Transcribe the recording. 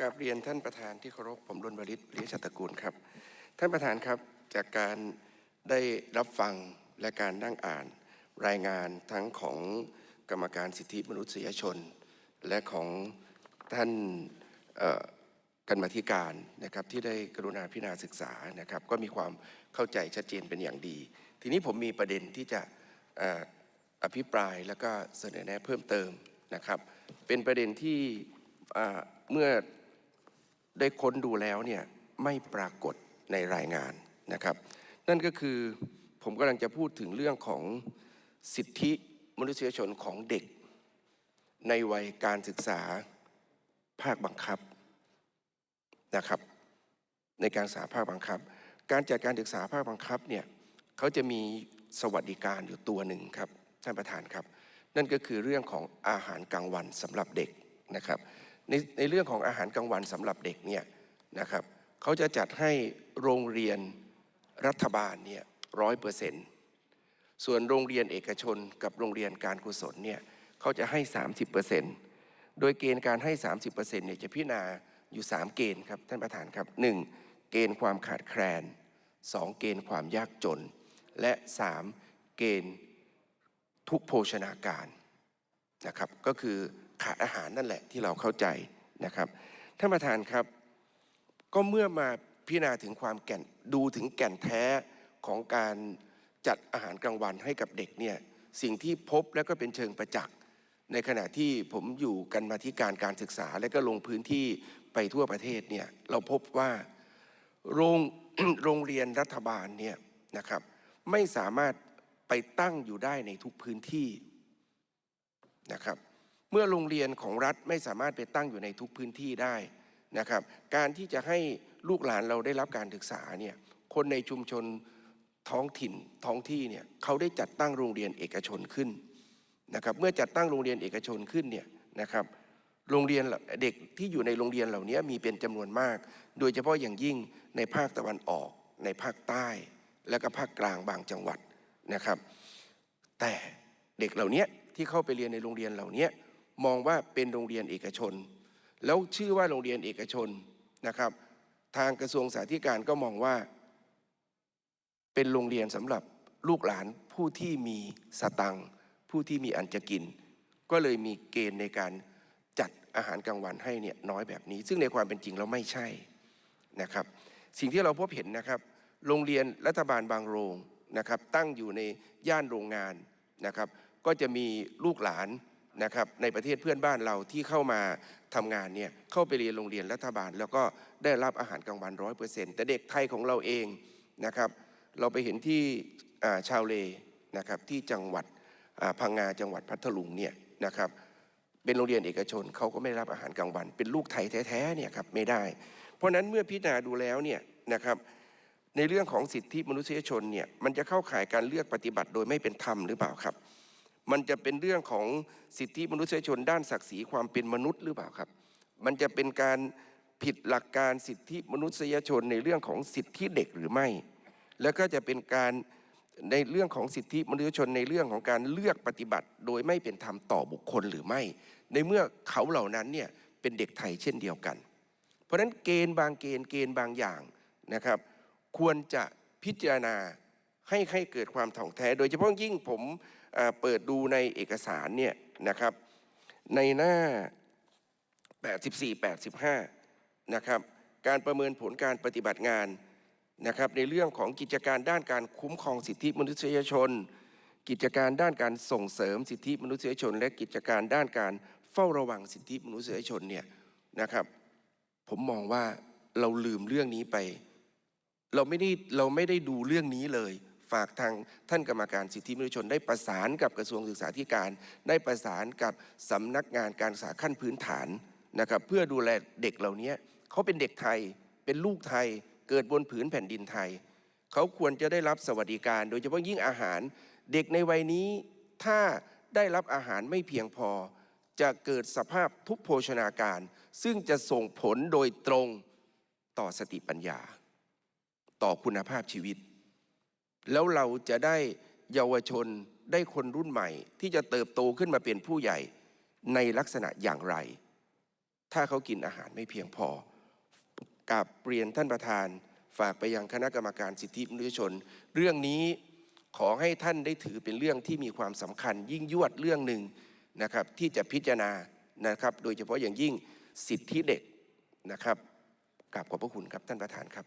กราบเรียนท่านประธานที่เคารพผมรณวริศเลียชัตะกูลครับ ท่านประธานครับจากการได้รับฟังและการนั่งอ่านรายงานทั้งของกรรมการสิทธิมนุษยชน และของท่านกันมาธิการนะครับที่ได้กรุณาพิจารณาศึกษานะครับ ก็มีความเข้าใจชัดเจนเป็นอย่างดี ทีนี้ผมมีประเด็นที่จะเอ่อภิปรายแล้วก็เสนอแนะเพิ่มเติมนะครับ เป็นประเด็นที่เมื่อ ได้ค้นดูแล้วเนี่ยไม่ปรากฏในรายงานนะครับ นั่นก็คือผมกำลังจะพูดถึงเรื่องของสิทธิมนุษยชนของเด็ก ในวัยการศึกษาภาคบังคับนะครับ ในการศึกษาภาคบังคับ การจัดการศึกษาภาคบังคับเนี่ยเขาจะมีสวัสดิการอยู่ตัวหนึ่งครับท่านประธานครับ นั่นก็คือเรื่องของอาหารกลางวันสำหรับเด็กนะครับ ในในเรื่องของอาหารกลางวันสำหรับเด็กเนี่ยนะครับเขาจะจัดให้โรงเรียนรัฐบาลเนี่ยร้อยเปอร์เซ็นต์ส่วนโรงเรียนเอกชนกับโรงเรียนการกุศลเนี่ยเขาจะให้ 30เปอร์เซ็นต์โดยเกณฑ์การให้ 30เปอร์เซ็นต์เนี่ยจะพิจารณาอยู่ 3 เกณฑ์ครับท่านประธานครับ 1. เกณฑ์ความขาดแคลน 2. เกณฑ์ความยากจน และ 3. เกณฑ์ทุกโภชนาการนะครับก็คือ ขาดอาหารนั่นแหละที่เราเข้าใจนะครับท่านประธานครับ ก็เมื่อมาพิจารณาถึงความแก่นดูถึงแก่นแท้ของการจัดอาหารกลางวันให้กับเด็กเนี่ยสิ่งที่พบและก็เป็นเชิงประจักษ์ในขณะที่ผมอยู่กันมาที่การการศึกษา และก็ลงพื้นที่ไปทั่วประเทศเนี่ยเราพบว่าโรงโรงเรียนรัฐบาลเนี่ยนะครับไม่สามารถไปตั้งอยู่ได้ในทุกพื้นที่นะครับ เมื่อโรงเรียนของรัฐไม่สามารถไปตั้งอยู่ในทุกพื้นที่ได้นะครับ การที่จะให้ลูกหลานเราได้รับการศึกษาเนี่ยคนในชุมชนท้องถิ่นท้องที่เนี่ยเขาได้จัดตั้งโรงเรียนเอกชนขึ้นนะครับเมื่อจัดตั้งโรงเรียนเอกชนขึ้นเนี่ยนะครับโรงเรียนเด็กที่อยู่ในโรงเรียนเหล่านี้มีเป็นจำนวนมาก โดยเฉพาะอย่างยิ่งในภาคตะวันออก ในภาคใต้ และก็ภาคกลางบางจังหวัดนะครับ แต่เด็กเหล่านี้ที่เข้าไปเรียนในโรงเรียนเหล่านี้ มองว่าเป็นโรงเรียนเอกชน แล้วชื่อว่าโรงเรียนเอกชนนะครับ ทางกระทรวงสาธารณการก็มองว่า เป็นโรงเรียนสำหรับลูกหลานผู้ที่มีสตังค์ผู้ที่มีอันจะกิน ก็เลยมีเกณฑ์ในการจัดอาหารกลางวันให้เนี่ยน้อยแบบนี้ ซึ่งในความเป็นจริงแล้วไม่ใช่นะครับ สิ่งที่เราพบเห็นนะครับ โรงเรียนรัฐบาลบางโรงนะครับ ตั้งอยู่ในย่านโรงงานนะครับ ก็จะมีลูกหลาน นะครับในประเทศเพื่อนบ้านเราที่เข้ามาทำงานเนี่ยเข้าไปเรียนโรงเรียนรัฐบาล แล้วก็ได้รับอาหารกลางวันร้อยเปอร์เซ็นต์แต่เด็กไทยของเราเองนะครับเราไปเห็นที่ชาวเลนะครับที่จังหวัดพังงาจังหวัดพัทลุงเนี่ยนะครับเป็นโรงเรียนเอกชนเขาก็ไม่ได้รับอาหารกลางวัน เป็นลูกไทยแท้ๆเนี่ยครับไม่ได้ เพราะฉะนั้นเมื่อพิจารณาดูแล้วเนี่ยนะครับในเรื่องของสิทธิมนุษยชนเนี่ยมันจะเข้าข่ายการเลือกปฏิบัติโดยไม่เป็นธรรมหรือเปล่าครับ มันจะเป็นเรื่องของสิทธิมนุษยชนด้านศักดิ์ศรีความเป็นมนุษย์หรือเปล่าครับ มันจะเป็นการผิดหลักการสิทธิมนุษยชนในเรื่องของสิทธิเด็กหรือไม่ แล้วก็จะเป็นการในเรื่องของสิทธิมนุษยชนในเรื่องของการเลือกปฏิบัติ โดยไม่เป็นธรรมต่อบุคคลหรือไม่ ในเมื่อเขาเหล่านั้นเนี่ยเป็นเด็กไทยเช่นเดียวกัน เพราะฉะนั้นเกณฑ์บางเกณฑ์เกณฑ์บางอย่างนะครับ ควรจะพิจารณาให้ให้เกิดความถ่องแท้ โดยเฉพาะยิ่งผม เปิดดูในเอกสารเนี่ยนะครับ ในหน้า 84 85 นะครับ การประเมินผลการปฏิบัติงานนะครับในเรื่องของกิจการด้านการคุ้มครองสิทธิมนุษยชน กิจการด้านการส่งเสริมสิทธิมนุษยชน และกิจการด้านการเฝ้าระวังสิทธิมนุษยชนเนี่ยนะครับ ผมมองว่าเราลืมเรื่องนี้ไป เราไม่ได้เราไม่ได้ดูเรื่องนี้เลย ฝากทางท่านกรรมการสิทธิมนุษยชนได้ประสานกับกระทรวงศึกษาธิการ ได้ประสานกับสำนักงานการศึกษาขั้นพื้นฐานนะครับเพื่อดูแลเด็กเหล่านี้เขาเป็นเด็กไทยเป็นลูกไทยเกิดบนผืนแผ่นดินไทย เขาควรจะได้รับสวัสดิการ โดยเฉพาะยิ่งอาหาร เด็กในวัยนี้ถ้าได้รับอาหารไม่เพียงพอ จะเกิดสภาพทุกโภชนาการ ซึ่งจะส่งผลโดยตรงต่อสติปัญญา ต่อคุณภาพชีวิต แล้วเราจะได้เยาวชนได้คนรุ่นใหม่ ที่จะเติบโตขึ้นมาเป็นผู้ใหญ่ในลักษณะอย่างไร ถ้าเขากินอาหารไม่เพียงพอกับเรียนท่านประธานฝากไปยังคณะกรรมการสิทธิมนุษยชน เรื่องนี้ขอให้ท่านได้ถือเป็นเรื่องที่มีความสำคัญยิ่งยวดเรื่องหนึ่งนะครับ ที่จะพิจารณานะครับ โดยเฉพาะอย่างยิ่งสิทธิเด็กนะครับกราบขอบพระคุณครับท่านประธานครับ